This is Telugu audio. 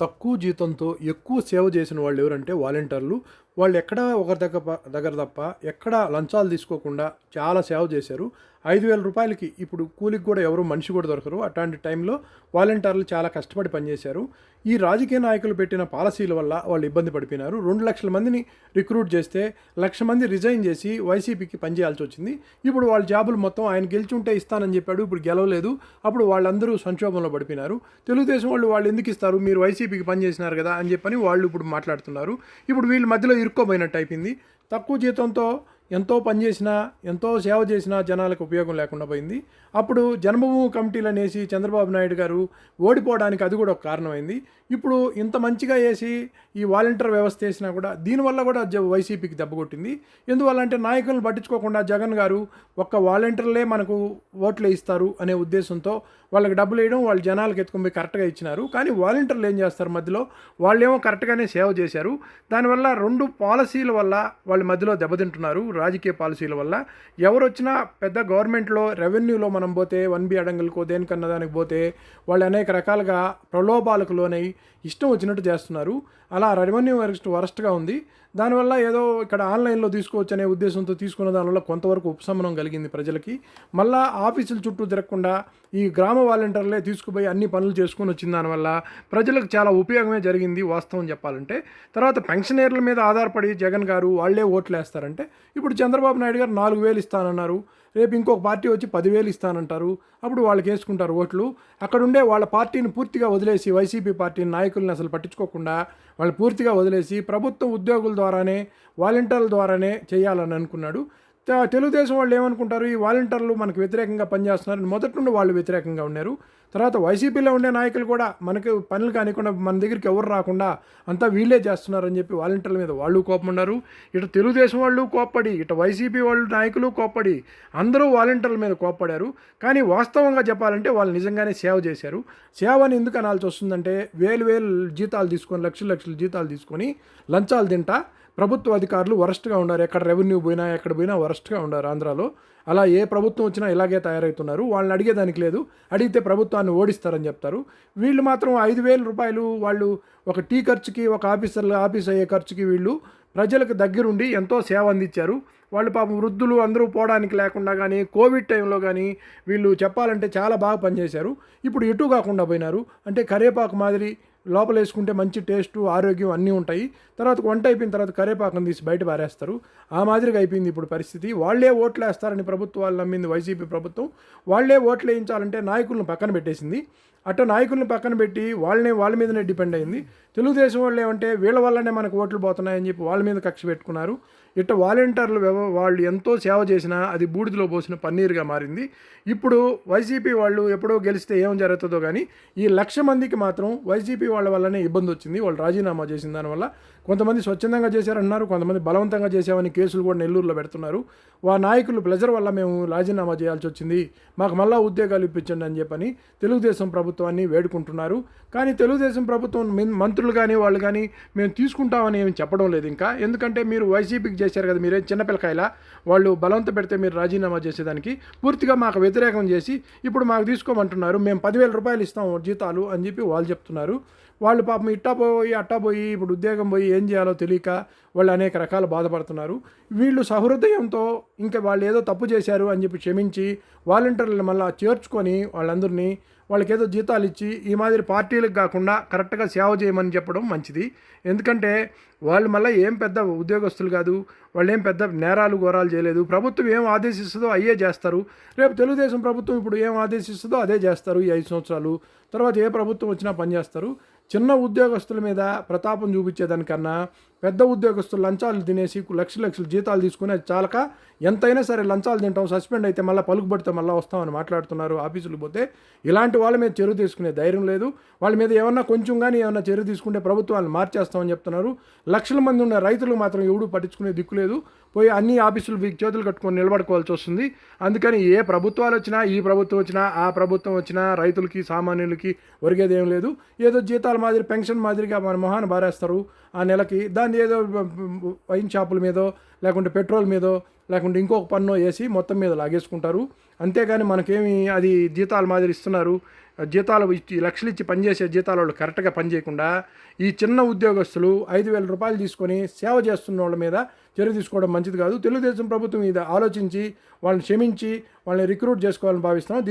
తక్కువ జీతంతో ఎక్కువ సేవ చేసిన వాళ్ళు ఎవరంటే వాలంటీర్లు. వాళ్ళు ఎక్కడ ఒకరి దగ్గర దగ్గర తప్ప ఎక్కడ లంచాలు తీసుకోకుండా చాలా సేవ చేశారు. ఐదు వేల రూపాయలకి ఇప్పుడు కూలికి కూడా ఎవరు మనిషి కూడా దొరకరు. అట్లాంటి టైంలో వాలంటీర్లు చాలా కష్టపడి పనిచేశారు. ఈ రాజకీయ నాయకులు పెట్టిన పాలసీల వల్ల వాళ్ళు ఇబ్బంది పడిపోయినారు. రెండు లక్షల మందిని రిక్రూట్ చేస్తే లక్ష మంది రిజైన్ చేసి వైసీపీకి పనిచేయాల్సి వచ్చింది. ఇప్పుడు వాళ్ళ జాబులు మొత్తం ఆయన గెలిచుంటే ఇస్తానని చెప్పాడు. ఇప్పుడు గెలవలేదు. అప్పుడు వాళ్ళందరూ సంక్షోభంలో పడిపోయినారు. తెలుగుదేశం వాళ్ళు వాళ్ళు ఎందుకు ఇస్తారు? మీరు వైసీపీకి పనిచేసినారు కదా అని చెప్పని వాళ్ళు ఇప్పుడు మాట్లాడుతున్నారు. ఇప్పుడు వీళ్ళ మధ్యలో ఇరుక్కోపోయినట్టు అయిపోయింది. తక్కువ జీతంతో ఎంతో పనిచేసినా ఎంతో సేవ చేసినా జనాలకు ఉపయోగం లేకుండా పోయింది. అప్పుడు జన్మభూమి కమిటీలు అనేసి చంద్రబాబు నాయుడు గారు ఓడిపోవడానికి అది కూడా ఒక కారణమైంది. ఇప్పుడు ఇంత మంచిగా వేసి ఈ వాలంటీర్ వ్యవస్థ వేసినా కూడా దీనివల్ల కూడా వైసీపీకి దెబ్బ కొట్టింది. ఎందువల్ల అంటే నాయకులను పట్టించుకోకుండా జగన్ గారు ఒక్క వాలంటీర్లే మనకు ఓట్లు ఇస్తారు అనే ఉద్దేశంతో వాళ్ళకి డబ్బులు వేయడం వాళ్ళు జనాలకు ఎత్తుకుని పోయి కరెక్ట్గా ఇచ్చినారు. కానీ వాలంటీర్లు ఏం చేస్తారు మధ్యలో? వాళ్ళేమో కరెక్ట్గానే సేవ చేశారు. దానివల్ల రెండు పాలసీల వల్ల వాళ్ళ మధ్యలో దెబ్బతింటున్నారు రాజకీయ పాలసీల వల్ల. ఎవరు వచ్చినా పెద్ద గవర్నమెంట్లో రెవెన్యూలో మనం పోతే వన్ బి అడంగులకో దేనికన్నా దానికి పోతే వాళ్ళు అనేక రకాలుగా ప్రలోభాలకు లోనై ఇష్టం వచ్చినట్టు చేస్తున్నారు. అలా రెవెన్యూ వరస్ట్ వరస్ట్గా ఉంది. దానివల్ల ఏదో ఇక్కడ ఆన్లైన్లో తీసుకోవచ్చు అనే ఉద్దేశంతో తీసుకున్న దానివల్ల కొంతవరకు ఉపశమనం కలిగింది ప్రజలకి. మళ్ళా ఆఫీసుల చుట్టూ తిరగకుండా ఈ గ్రామ వాలంటీర్లే తీసుకుపోయి అన్ని పనులు చేసుకొని వచ్చిన దానివల్ల ప్రజలకు చాలా ఉపయోగమే జరిగింది వాస్తవం చెప్పాలంటే. తర్వాత పెన్షనర్ల మీద ఆధారపడి జగన్ గారు వాళ్ళే ఓట్లు వేస్తారంటే ఇప్పుడు చంద్రబాబు నాయుడు గారు నాలుగు వేలు ఇస్తానన్నారు రేపు ఇంకొక పార్టీ వచ్చి పదివేలు ఇస్తానంటారు అప్పుడు వాళ్ళకి వేసుకుంటారు ఓట్లు. అక్కడుండే వాళ్ళ పార్టీని పూర్తిగా వదిలేసి వైసీపీ పార్టీ నాయకుల్ని అసలు పట్టించుకోకుండా వాళ్ళు పూర్తిగా వదిలేసి ప్రభుత్వ ఉద్యోగుల ద్వారానే వాలంటీర్ల ద్వారానే చేయాలని అనుకున్నాడు. తెలుగుదేశం వాళ్ళు ఏమనుకుంటారు? ఈ వాలంటీర్లు మనకు వ్యతిరేకంగా పనిచేస్తున్నారు. మొదటి నుండి వాళ్ళు వ్యతిరేకంగా ఉన్నారు. తర్వాత వైసీపీలో ఉండే నాయకులు కూడా మనకి పనులు కానికుండా మన దగ్గరికి ఎవరు రాకుండా అంతా వీళ్ళే చేస్తున్నారని చెప్పి వాలంటీర్ల మీద వాళ్ళు కోపం ఉన్నారు ఇటు తెలుగుదేశం వాళ్ళు కోప్పడి ఇటు వైసీపీ వాళ్ళు నాయకులు కోప్పడి అందరూ వాలంటీర్ల మీద కోప్పడారు. కానీ వాస్తవంగా చెప్పాలంటే వాళ్ళు నిజంగానే సేవ చేశారు. సేవని ఎందుకు అనాల్సి వస్తుందంటే వేలు వేలు జీతాలు తీసుకొని లక్షలు లక్షలు జీతాలు తీసుకొని లంచాలు తింటా ప్రభుత్వ అధికారులు వరస్ట్గా ఉన్నారు ఎక్కడ రెవెన్యూ పోయినా ఎక్కడ పోయినా వరస్ట్గా ఉన్నారు ఆంధ్రాలో. అలా ఏ ప్రభుత్వం వచ్చినా ఇలాగే తయారవుతున్నారు. వాళ్ళని అడిగేదానికి లేదు. అడిగితే ప్రభుత్వాన్ని ఓడిస్తారని చెప్తారు. వీళ్ళు మాత్రం ఐదు వేల రూపాయలు వాళ్ళు ఒక టీ ఖర్చుకి ఒక ఆఫీసర్ల ఆఫీస్ అయ్యే ఖర్చుకి వీళ్ళు ప్రజలకు దగ్గరుండి ఎంతో సేవ అందించారు. వాళ్ళు పాపం వృద్ధులు అందరూ పోవడానికి లేకుండా కానీ కోవిడ్ టైంలో కానీ వీళ్ళు చెప్పాలంటే చాలా బాగా పనిచేశారు. ఇప్పుడు ఎటు కాకుండా పోయినారు. అంటే కరేపాకు మాదిరి లోపల వేసుకుంటే మంచి టేస్ట్ ఆరోగ్యం అన్నీ ఉంటాయి. తర్వాత వంట అయిపోయిన తర్వాత కరేపాకం తీసి బయట పారేస్తారు. ఆ మాదిరిగా అయిపోయింది ఇప్పుడు పరిస్థితి. వాళ్ళే ఓట్లు వేస్తారని ప్రభుత్వాలు నమ్మింది వైసీపీ ప్రభుత్వం. వాళ్ళే ఓట్లు వేయించాలంటే నాయకులను పక్కన పెట్టేసింది. అట్ట నాయకుల్ని పక్కన పెట్టి వాళ్ళనే వాళ్ళ మీదనే డిపెండ్ అయింది. తెలుగుదేశం వాళ్ళు ఏమంటే వీళ్ళ వల్లనే మనకు ఓట్లు పోతున్నాయని చెప్పి వాళ్ళ మీద కక్ష పెట్టుకున్నారు. ఇట్ట వాలంటీర్లు వాళ్ళు ఎంతో సేవ చేసినా అది బూడిదలో పోసిన పన్నీరుగా మారింది. ఇప్పుడు వైసీపీ వాళ్ళు ఎప్పుడో గెలిస్తే ఏం జరుగుతుందో కానీ ఈ లక్ష మందికి మాత్రం వైసీపీ వాళ్ళ వల్లనే ఇబ్బంది వచ్చింది. వాళ్ళు రాజీనామా చేసిన దానివల్ల కొంతమంది స్వచ్ఛందంగా చేశారన్నారు కొంతమంది బలవంతంగా చేశామని కేసులు కూడా నెల్లూరులో పెడుతున్నారు. వా నాయకులు ప్లెజర్ వల్ల మేము రాజీనామా చేయాల్సి వచ్చింది. మాకు మళ్ళా ఉద్యోగాలు ఇప్పించండి అని చెప్పని తెలుగుదేశం ప్రభుత్వం ప్రభుత్వాన్ని వేడుకుంటున్నారు. కానీ తెలుగుదేశం ప్రభుత్వం మంత్రులు కానీ వాళ్ళు కానీ మేము తీసుకుంటామని ఏమి చెప్పడం లేదు ఇంకా. ఎందుకంటే మీరు వైసీపీకి చేశారు కదా మీరేం చిన్నపిల్లకాయల వాళ్ళు బలవంత పెడితే మీరు రాజీనామా చేసేదానికి పూర్తిగా మాకు వ్యతిరేకం చేసి ఇప్పుడు మాకు తీసుకోమంటున్నారు. మేము పదివేల రూపాయలు ఇస్తాం జీతాలు అని చెప్పి వాళ్ళు చెప్తున్నారు. వాళ్ళు పాపం ఇట్టా పోయి అట్టా పోయి ఇప్పుడు ఉద్యోగం పోయి ఏం చేయాలో తెలియక వాళ్ళు అనేక రకాల బాధపడుతున్నారు. వీళ్ళు సహృదయంతో ఇంకా వాళ్ళు ఏదో తప్పు చేశారు అని చెప్పి క్షమించి వాలంటీర్లను మళ్ళీ చేర్చుకొని వాళ్ళందరినీ వాళ్ళకి ఏదో జీతాలు ఇచ్చి ఈ మాదిరి పార్టీలకు కాకుండా కరెక్ట్గా సేవ చేయమని చెప్పడం మంచిది. ఎందుకంటే వాళ్ళు మళ్ళీ ఏం పెద్ద ఉద్యోగస్తులు కాదు వాళ్ళు ఏం పెద్ద నేరాలు ఘోరాలు చేయలేదు. ప్రభుత్వం ఏం ఆదేశిస్తుందో అయ్యే చేస్తారు. రేపు తెలుగుదేశం ప్రభుత్వం ఇప్పుడు ఏం ఆదేశిస్తుందో అదే చేస్తారు ఈ ఐదు సంవత్సరాలు. తర్వాత ఏ ప్రభుత్వం వచ్చినా పనిచేస్తారు చిన్న ఉద్యోగస్తుల మీద ప్రతాపం చూపించేదానికన్నా పెద్ద ఉద్యోగస్తులు లంచాలు తినేసి లక్ష లక్షలు జీతాలు తీసుకుని అది చాలక ఎంతైనా సరే లంచాలు తింటాం సస్పెండ్ అయితే మళ్ళీ పలుకుబడితే మళ్ళీ వస్తామని మాట్లాడుతున్నారు ఆఫీసులకు పోతే. ఇలాంటి వాళ్ళ మీద చర్య తీసుకునే ధైర్యం లేదు. వాళ్ళ మీద ఏమన్నా కొంచెం కానీ ఏమన్నా చర్య తీసుకుంటే ప్రభుత్వాన్ని మార్చేస్తామని చెప్తున్నారు. లక్షల మంది ఉన్న రైతులు మాత్రం ఎవడు పట్టించుకునే దిక్కు లేదు. పోయి అన్ని ఆఫీసులు వీక్ చేతులు కట్టుకొని నిలబడుకోవాల్సి వస్తుంది. అందుకని ఏ ప్రభుత్వాలు వచ్చినా ఈ ప్రభుత్వం వచ్చినా ఆ ప్రభుత్వం వచ్చినా రైతులకి సామాన్యులకి ఒరిగేది ఏం లేదు. ఏదో జీతాల మాదిరి పెన్షన్ మాదిరిగా మన మొహాన్ని బారేస్తారు. ఆ నెలకి దాని దాన్ని ఏదో వైన్ షాపుల మీదో లేకుంటే పెట్రోల్ మీదో లేకుంటే ఇంకొక పన్ను వేసి మొత్తం మీద లాగేసుకుంటారు. అంతేగాని మనకేమి అది జీతాల మాదిరి ఇస్తున్నారు. జీతాలు ఇచ్చి లక్షలు ఇచ్చి పనిచేసే జీతాల వాళ్ళు కరెక్ట్గా పనిచేయకుండా ఈ చిన్న ఉద్యోగస్తులు ఐదు వేల రూపాయలు తీసుకొని సేవ చేస్తున్న వాళ్ళ మీద చర్య తీసుకోవడం మంచిది కాదు. తెలుగుదేశం ప్రభుత్వం మీద ఆలోచించి వాళ్ళని క్షమించి వాళ్ళని రిక్రూట్ చేసుకోవాలని భావిస్తున్నాం. దీని